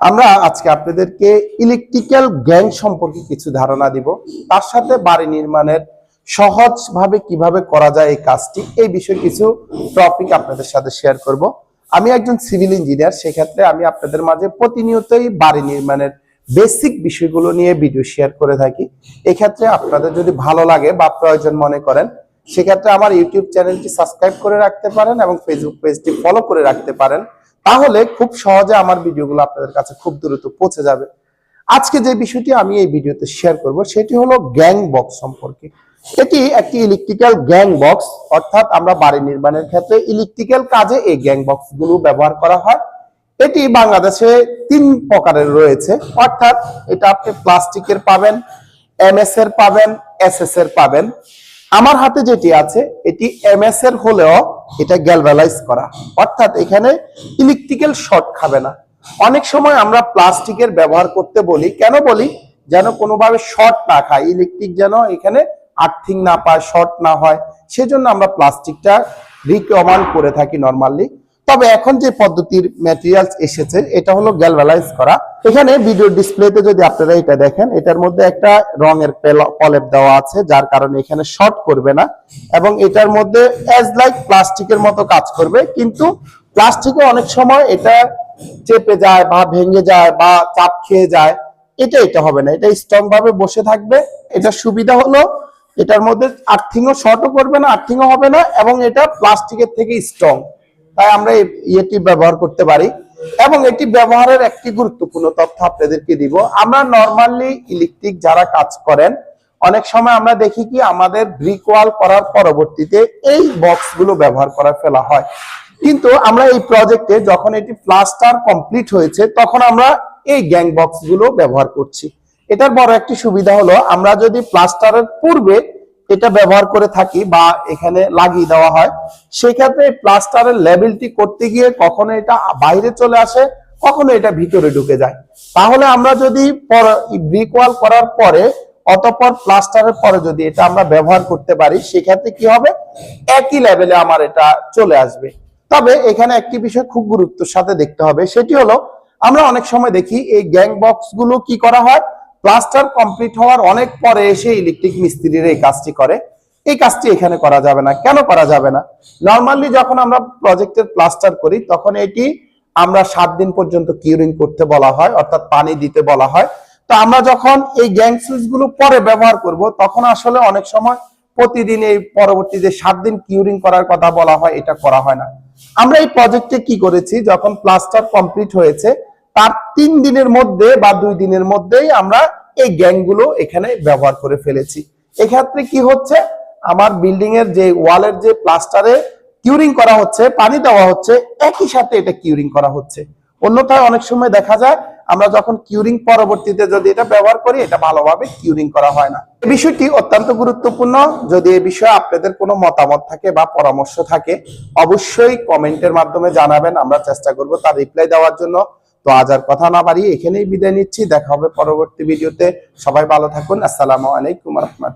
আমরা আজকে আপনাদেরকে ইলেকট্রিক্যাল গ্যাং সম্পর্কে কিছু ধারণা দিব। তার সাথে বাড়ি নির্মাণের সহজভাবে কীভাবে করা যায় এই কাজটি, এই বিষয়ে কিছু টপিক আপনাদের সাথে শেয়ার করব। আমি একজন সিভিল ইঞ্জিনিয়ার সেক্ষেত্রে আমি আপনাদের মাঝে প্রতিনিয়তই বাড়ি নির্মাণের বেসিক বিষয়গুলো নিয়ে ভিডিও শেয়ার করে থাকি। এক্ষেত্রে আপনাদের যদি ভালো লাগে বা প্রয়োজন মনে করেন সেক্ষেত্রে আমার ইউটিউব চ্যানেলটি সাবস্ক্রাইব করে রাখতে পারেন এবং ফেসবুক পেজটি ফলো করে রাখতে পারেন। তাহলে খুব সহজে আমার ভিডিওগুলো আপনাদের কাছে খুব দ্রুত পৌঁছে যাবে। আজকে যে বিষয়টি আমি এই ভিডিওতে শেয়ার করব, সেটি হলো গ্যাং বক্স সম্পর্কে। এটি একটি ইলেকট্রিক্যাল গ্যাং বক্স অর্থাৎ আমরা বাড়ি নির্মাণের ক্ষেত্রে ইলেকট্রিক্যাল কাজে এই গ্যাং বক্সগুলো ব্যবহার করা হয়। এটি বাংলাদেশে তিন প্রকারের রয়েছে, অর্থাৎ এটা আপনি প্লাস্টিকের পাবেন এমএস এর পাবেন এসএস এর পাবেন। আমার হাতে যেটি আছে, এটি এমএস এর হলেও এটা গ্যালভালাইজ করা। অর্থাৎ এখানে ইলেকট্রিক্যাল শর্ট খাবে না। অনেক সময় আমরা প্লাস্টিকের ব্যবহার করতে বলি। কেন বলি? যেন কোনোভাবে শর্ট না খায়। ইলেকট্রিক যেন এখানে আর্থিং না পায়, শর্ট না হয়। সেজন্য আমরা প্লাস্টিকটা রিকমান্ড করে থাকি নর্মালি। তবে এখন যে পদ্ধতির ম্যাটেরিয়ালস এসেছে, এটা হলো গ্যালভালাইজ করা। এখানে ভিডিও ডিসপ্লেতে যদি আপনারা এটা দেখেন, এটার মধ্যে একটা রঙের পলেপ দেওয়া আছে, যার কারণে এখানে শর্ট করবে না। এবং এটার মধ্যে অ্যাজ লাইক প্লাস্টিকের মতো কাজ করবে, কিন্তু প্লাস্টিকে অনেক সময় এটা চেপে যায় বা ভেঙে যায় বা চাপ খেয়ে যায়। এটা এটা হবে না, এটা স্ট্রং ভাবে বসে থাকবে। এটা সুবিধা হলো, এটার মধ্যে আর্থিংও শর্টও করবে না আর্থিংও হবে না, এবং এটা প্লাস্টিকের থেকে স্ট্রং তাই আমরা ইয়েটি ব্যবহার করতে পারি। এবং এটি ব্যবহারের একটি গুরুত্বপূর্ণ তথ্য আপনাদেরকে দিব। আমরা নর্মালি ইলেকট্রিক যারা কাজ করেন, অনেক সময় আমরা দেখি কি আমাদের ব্রিক ওয়াল করার পরবর্তীতে এই বক্সগুলো ব্যবহার করা ফেলা হয়। কিন্তু আমরা এই প্রজেক্টে যখন এটি প্লাস্টার কমপ্লিট হয়েছে, তখন আমরা এই গ্যাং বক্সগুলো ব্যবহার করছি। এটার বড় একটি সুবিধা হলো, আমরা যদি প্লাস্টারের পূর্বে এটা ব্যবহার করে থাকি বা এখানে লাগিয়ে দেওয়া হয়। সেক্ষেত্রে প্লাস্টারের লেভেলটি করতে গিয়ে কখনো এটা বাইরে চলে আসে, কখনো এটা ভিতরে ঢুকে যায়। তাহলে আমরা যদি ব্রিক ওয়াল করার পরে, অতঃপর প্লাস্টারের পরে যদি এটা আমরা ব্যবহার করতে পারি, সেক্ষেত্রে কি হবে? একই লেভেলে আমার এটা চলে আসবে। তবে এখানে একটি বিষয় খুব গুরুত্বের সাথে দেখতে হবে, সেটি হলো আমরা অনেক সময় দেখি এই গ্যাং বক্সগুলো কি করা হয়? প্লাস্টার কমপ্লিট হওয়ার অনেক পরে এসে ইলেকট্রিক মিস্ত্রিরা এই কাজটি করে। এই কাজটি এখানে করা যাবে না। কেন করা যাবে না? নর্মালি যখন আমরা প্রজেক্টের প্লাস্টার করি, তখন এটি আমরা সাত দিন পর্যন্ত কিউরিং করতে বলা হয়, অর্থাৎ পানি দিতে বলা হয়। তো আমরা যখন এই গ্যাং সুইচগুলো পরে ব্যবহার করব, তখন আসলে অনেক সময় প্রতিদিন এই পরবর্তীতে সাত দিন কিউরিং করার কথা বলা হয়, এটা করা হয় না। আমরা এই প্রজেক্টে কি করেছি? যখন প্লাস্টার কমপ্লিট হয়েছে তার তিন দিনের মধ্যে বা দুই দিনের মধ্যেই আমরা এই গ্যাংগুলো এখানে ব্যবহার করে ফেলেছি। এক্ষেত্রে কি হচ্ছে? আমার বিল্ডিং এর যে ওয়ালের যে প্লাস্টারে কিউরিং করা হচ্ছে, পানি দেওয়া হচ্ছে, একই সাথে এটা কিউরিং করা হচ্ছে। অন্যথায় অনেক সময় দেখা যায়, আমরা যখন কিউরিং পরবর্তীতে যদি এটা ব্যবহার করি, এটা ভালোভাবে কিউরিং করা হয় না। এই বিষয়টি অত্যন্ত গুরুত্বপূর্ণ। যদি এই বিষয়ে আপনাদের কোনো মতামত থাকে বা পরামর্শ থাকে, অবশ্যই কমেন্টের মাধ্যমে জানাবেন। আমরা চেষ্টা করব তার রিপ্লাই দেওয়ার জন্য। তো আজ আর কথা না বাড়িয়ে এখানেই বিদায় নিচ্ছি। দেখা হবে পরবর্তী ভিডিওতে। সবাই ভালো থাকুন। আসসালামু আলাইকুম রহমতুল্লাহ।